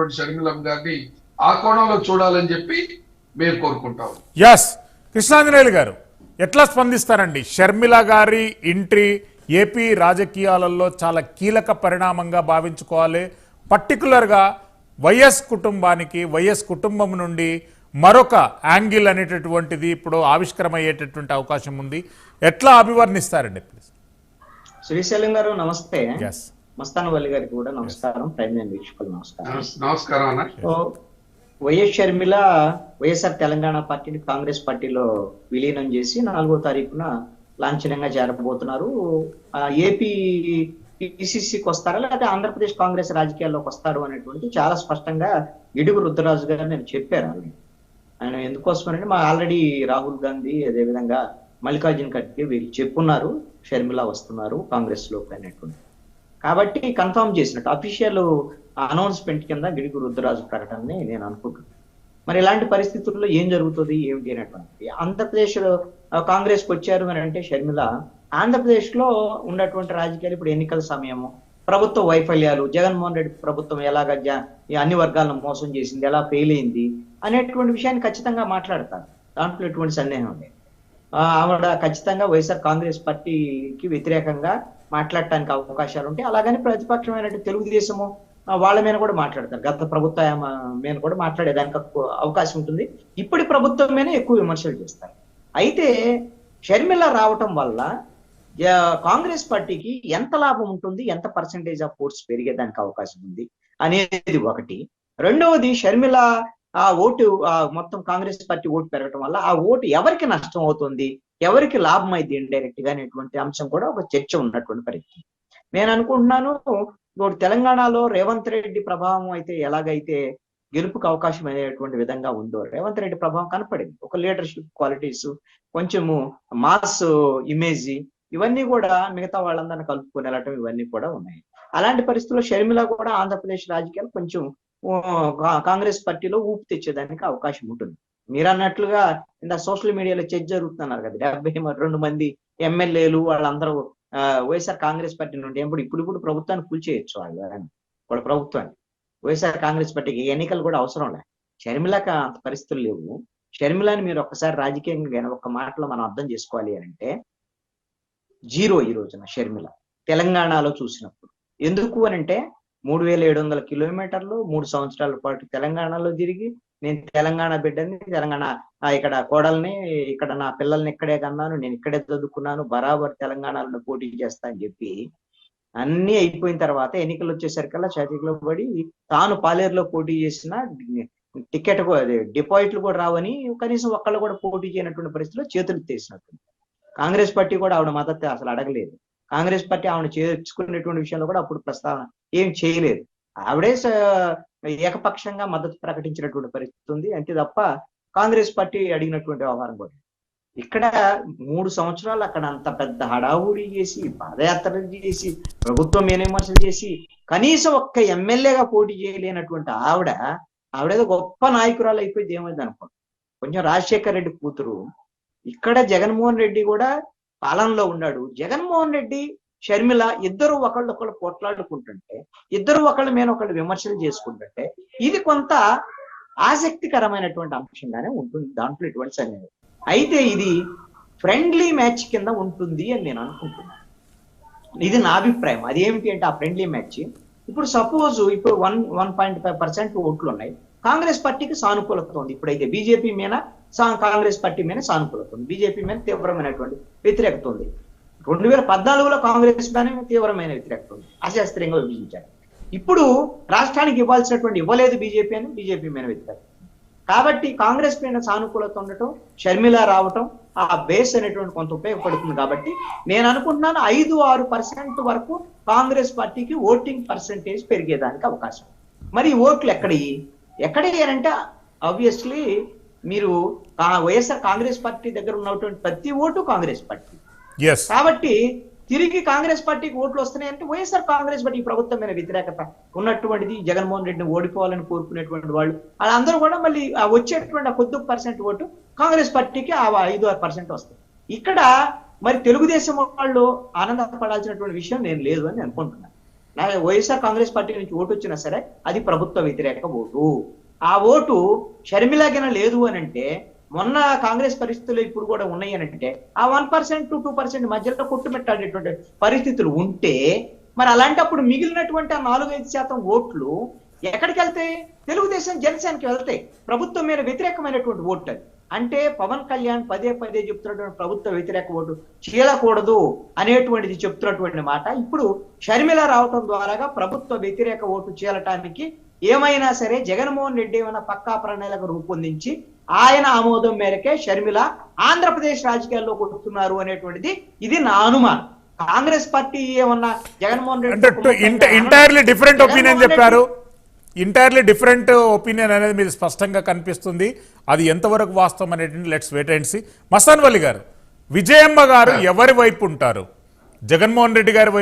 ఉన్నటువంటి షర్మిలం గారిని ఆ కోణంలో చూడాలని చెప్పి మేము కోరుకుంటాం. ఎస్ కృష్ణాంజనేయులు గారు ఎట్లా స్పందిస్తారండి? షర్మిల గారి ఎంట్రీ ఏపీ రాజకీయాలలో చాలా కీలక పరిణామంగా భావించుకోవాలి. పర్టికులర్గా వైఎస్ కుటుంబానికి వైఎస్ కుటుంబం నుండి మరొక యాంగిల్ అనేటటువంటిది ఇప్పుడు ఆవిష్కరమయ్యేటటువంటి అవకాశం ఉంది. ఎట్లా అభివర్ణిస్తారండి ప్లీజ్ శ్రీశైలం గారు నమస్తే. మస్తానవల్లి గారికి కూడా నమస్కారం. ప్రైమ్ లైన్ వీక్షకులు నమస్కారం. నమస్కారం అన్న. So YS Sharmila YSR Telangana పార్టీని కాంగ్రెస్ పార్టీలో విలీనం చేసి నాలుగో తారీఖున లాంఛనంగా చేరబోతున్నారు ఏపీ పిసిసికి వస్తారా లేకపోతే ఆంధ్రప్రదేశ్ కాంగ్రెస్ రాజకీయాల్లోకి వస్తారు అనేటువంటి చాలా స్పష్టంగా ఇడుగు రుద్రరాజు గారు నేను చెప్పారు ఆయన ఎందుకోసమనంటే మా ఆల్రెడీ రాహుల్ గాంధీ అదేవిధంగా మల్లికార్జున్ ఖర్గే వీళ్ళు చెప్పున్నారు షర్మిల వస్తున్నారు కాంగ్రెస్లోకి అనేటువంటి. కాబట్టి కన్ఫర్మ్ చేసినట్టు అఫీషియల్ అనౌన్స్మెంట్ కింద గిడుగు రుద్రరాజు ప్రకటనని నేను అనుకుంటున్నాను. మరి ఇలాంటి పరిస్థితుల్లో ఏం జరుగుతుంది ఏమిటి అనేటువంటి ఆంధ్రప్రదేశ్ కాంగ్రెస్కి వచ్చారు అని అంటే షర్మిల ఆంధ్రప్రదేశ్లో ఉన్నటువంటి రాజకీయాలు ఇప్పుడు ఎన్నికల సమయము ప్రభుత్వ వైఫల్యాలు జగన్మోహన్ రెడ్డి ప్రభుత్వం ఎలాగ అన్ని వర్గాలను మోసం చేసింది ఎలా ఫెయిల్ అయింది అనేటువంటి విషయాన్ని ఖచ్చితంగా మాట్లాడతారు. దాంట్లో ఎటువంటి సందేహం లేదు. ఆ, ఆవిడ ఖచ్చితంగా వైఎస్ఆర్ కాంగ్రెస్ పార్టీకి వ్యతిరేకంగా మాట్లాడటానికి అవకాశాలు ఉంటాయి. అలాగని ప్రతిపక్షమైనటువంటి తెలుగుదేశము వాళ్ళ మీద కూడా మాట్లాడతారు. గత ప్రభుత్వ మీద కూడా మాట్లాడేదానికి అవకాశం ఉంటుంది. ఇప్పటి ప్రభుత్వం మీద ఎక్కువ విమర్శలు చేస్తారు. అయితే షర్మిల రావటం వల్ల కాంగ్రెస్ పార్టీకి ఎంత లాభం ఉంటుంది ఎంత పర్సంటేజ్ ఆఫ్ ఓట్స్ పెరిగేదానికి అవకాశం ఉంది అనేది ఒకటి. రెండవది షర్మిల ఆ ఓటు మొత్తం కాంగ్రెస్ పార్టీ ఓటు పెరగటం వల్ల ఆ ఓటు ఎవరికి నష్టం అవుతుంది? ఎవరికి లాభం అయింది ఇండైరెక్ట్గా అనేటువంటి అంశం కూడా ఒక చర్చ ఉన్నటువంటి పరిస్థితి. నేను అనుకుంటున్నాను ఇప్పుడు తెలంగాణలో రేవంత్ రెడ్డి ప్రభావం అయితే ఎలాగైతే గెలుపుకు అవకాశం అనేటువంటి విధంగా ఉందో రేవంత్ రెడ్డి ప్రభావం కనపడింది. ఒక లీడర్షిప్ క్వాలిటీస్ కొంచెము మాస్ ఇమేజ్ ఇవన్నీ కూడా మిగతా వాళ్ళందరిని కలుపుకొని వెళ్ళటం ఇవన్నీ కూడా ఉన్నాయి. అలాంటి పరిస్థితుల్లో షర్మిల కూడా ఆంధ్రప్రదేశ్ రాజకీయాలు కొంచెం కాంగ్రెస్ పార్టీలో ఊపు తెచ్చేదానికి అవకాశం ఉంటుంది. మీరు అన్నట్లుగా ఇంత సోషల్ మీడియాలో చర్చ జరుగుతున్నారు కదా డెబ్బై రెండు మంది ఎమ్మెల్యేలు వాళ్ళందరూ వైఎస్ఆర్ కాంగ్రెస్ పార్టీ నుండి ఇప్పుడు ఇప్పుడు ఇప్పుడు ప్రభుత్వాన్ని కూల్చేయచ్చు వాళ్ళు వాళ్ళ ప్రభుత్వాన్ని. వైఎస్ఆర్ కాంగ్రెస్ పార్టీకి ఎన్నికలు కూడా అవసరం లే. షర్మిలకు అంత పరిస్థితులు లేవు. షర్మిలని మీరు ఒక్కసారి రాజకీయంగా గనక ఒక మాటలో మనం అర్థం చేసుకోవాలి అని అంటే జీరో ఈ రోజున షర్మిల. తెలంగాణలో చూసినప్పుడు. ఎందుకు అని అంటే మూడు వేల ఏడు వందల కిలోమీటర్లు మూడు సంవత్సరాల పాటు తెలంగాణలో తిరిగి నేను తెలంగాణ బిడ్డని తెలంగాణ ఇక్కడ కోడల్ని ఇక్కడ నా పిల్లల్ని ఇక్కడే కన్నాను నేను ఇక్కడే చదువుకున్నాను బరాబర్ తెలంగాణలో పోటీ చేస్తా అని చెప్పి అన్ని అయిపోయిన తర్వాత ఎన్నికలు వచ్చేసరికల్లా చేతిలో పడి తాను పాలేరులో పోటీ చేసిన టికెట్ డిపాజిట్లు కూడా రావని కనీసం ఒక్కళ్ళు కూడా పోటీ చేయనటువంటి పరిస్థితిలో చేతులు తీసినట్టు కాంగ్రెస్ పార్టీ కూడా ఆవిడ మద్దతు అసలు అడగలేదు. కాంగ్రెస్ పార్టీ ఆవిడ చేర్చుకునేటువంటి విషయంలో కూడా అప్పుడు ప్రస్తావన ఏం చేయలేదు. ఆవిడే ఏకపక్షంగా మద్దతు ప్రకటించినటువంటి పరిస్థితి ఉంది. అంతే తప్ప కాంగ్రెస్ పార్టీ అడిగినటువంటి వ్యవహారం కూడా ఇక్కడ మూడు సంవత్సరాలు అక్కడ అంత పెద్ద హడావుడి చేసి పాదయాత్రలు చేసి ప్రభుత్వం మీద విమర్శలు చేసి కనీసం ఒక్క ఎమ్మెల్యేగా పోటీ చేయలేనటువంటి ఆవిడ ఆవిడేదో గొప్ప నాయకురాలు అయిపోయింది ఏమైంది అనుకోండి. కొంచెం రాజశేఖర్ రెడ్డి కూతురు. ఇక్కడ జగన్మోహన్ రెడ్డి కూడా పాలనలో ఉన్నాడు. జగన్మోహన్ రెడ్డి షర్మిల ఇద్దరు ఒకళ్ళొకళ్ళు పోట్లాడుకుంటుంటే ఇద్దరు ఒకళ్ళ మీద ఒకళ్ళు విమర్శలు చేసుకుంటుంటే ఇది కొంత ఆసక్తికరమైనటువంటి అంశంగానే ఉంటుంది. దాంట్లో ఎటువంటి సందేహం అయితే ఇది ఫ్రెండ్లీ మ్యాచ్ కింద ఉంటుంది అని నేను అనుకుంటున్నాను. ఇది నా అభిప్రాయం. అది ఏమిటి అంటే ఆ ఫ్రెండ్లీ మ్యాచ్. ఇప్పుడు సపోజ్ ఇప్పుడు one one point five percent ఓట్లు ఉన్నాయి. కాంగ్రెస్ పార్టీకి సానుకూలత ఉంది. ఇప్పుడైతే బీజేపీ మీద కాంగ్రెస్ పార్టీ మీద సానుకూలత ఉంది. బీజేపీ మీద తీవ్రమైనటువంటి వ్యతిరేకత ఉంది. రెండు వేల పద్నాలుగులో కాంగ్రెస్ మీద తీవ్రమైన వ్యతిరేకత ఉంది. అశాస్త్రీయంగా విభజించారు. ఇప్పుడు రాష్ట్రానికి ఇవ్వాల్సినటువంటి ఇవ్వలేదు బీజేపీ అని బీజేపీ మీద వ్యతిరేకత కాబట్టి కాంగ్రెస్ పైన సానుకూలత ఉండటం షర్మిల రావటం ఆ బేస్ అనేటువంటి కొంత ఉపయోగపడుతుంది కాబట్టి నేను అనుకుంటున్నాను ఐదు ఆరు పర్సెంట్ వరకు కాంగ్రెస్ పార్టీకి ఓటింగ్ పర్సెంటేజ్ పెరిగేదానికి అవకాశం. మరి ఓట్లు ఎక్కడయి? ఎక్కడ అంటే ఆబ్వియస్లీ మీరు వైఎస్ఆర్ కాంగ్రెస్ పార్టీ దగ్గర ఉన్నటువంటి ప్రతి ఓటు కాంగ్రెస్ పార్టీ. కాబట్టి తిరిగి కాంగ్రెస్ పార్టీకి ఓట్లు వస్తున్నాయంటే వైఎస్ఆర్ కాంగ్రెస్ పార్టీ ప్రభుత్వం మీద వ్యతిరేకత ఉన్నటువంటిది జగన్మోహన్ రెడ్డిని ఓడిపోవాలని కోరుకునేటువంటి వాళ్ళు. వాళ్ళందరూ కూడా మళ్ళీ వచ్చేటువంటి కొద్ది పర్సెంట్ ఓటు కాంగ్రెస్ పార్టీకి ఆ ఐదు ఆరు పర్సెంట్ వస్తుంది ఇక్కడ మరి తెలుగుదేశం వాళ్ళు ఆనందపడాల్సినటువంటి విషయం నేను లేదు అని అనుకుంటున్నాను. నా వైఎస్ఆర్ కాంగ్రెస్ పార్టీ నుంచి ఓటు వచ్చినా సరే అది ప్రభుత్వ వ్యతిరేక ఓటు. ఆ ఓటు షర్మిలాగిన లేదు అని అంటే మొన్న కాంగ్రెస్ పరిస్థితులు ఇప్పుడు కూడా ఉన్నాయి అని అంటే ఆ one percent to two percent మధ్యలో కొట్టుమెట్టాడేటువంటి పరిస్థితులు ఉంటే మరి అలాంటప్పుడు మిగిలినటువంటి ఆ నాలుగు ఐదు శాతం ఓట్లు ఎక్కడికి వెళ్తాయి? తెలుగుదేశం జనసేనకి వెళ్తాయి. ప్రభుత్వం మీద వ్యతిరేకమైనటువంటి ఓట్లు అది. అంటే పవన్ కళ్యాణ్ పదే పదే చెప్తున్నటువంటి ప్రభుత్వ వ్యతిరేక ఓటు చేయకూడదు అనేటువంటిది చెప్తున్నటువంటి మాట. ఇప్పుడు షర్మిల రావటం ద్వారాగా ప్రభుత్వ వ్యతిరేక ఓటు చీలటానికి ఏమైనా సరే జగన్మోహన్ రెడ్డి ఏమైనా పక్కా ప్రణాళిక రూపొందించి ఆయన ఆమోదం మేరకే షర్మిల ఆంధ్రప్రదేశ్ రాజకీయాల్లోకి వస్తున్నారు అనేటువంటిది ఇది నా అనుమానం. కాంగ్రెస్ పార్టీ ఏమన్నా Jaganmohan Reddy entirely different opinion చెప్పారు. ఇంటైర్లీ డిఫరెంట్ ఒపీనియన్ అనేది మీరు స్పష్టంగా కనిపిస్తుంది. అది ఎంతవరకు వాస్తవం అనేది let's wait and see Mastan Valli గారు విజయమ్మ గారు ఎవరి వైపు ఉంటారు? జగన్మోహన్ రెడ్డి గారి వైపు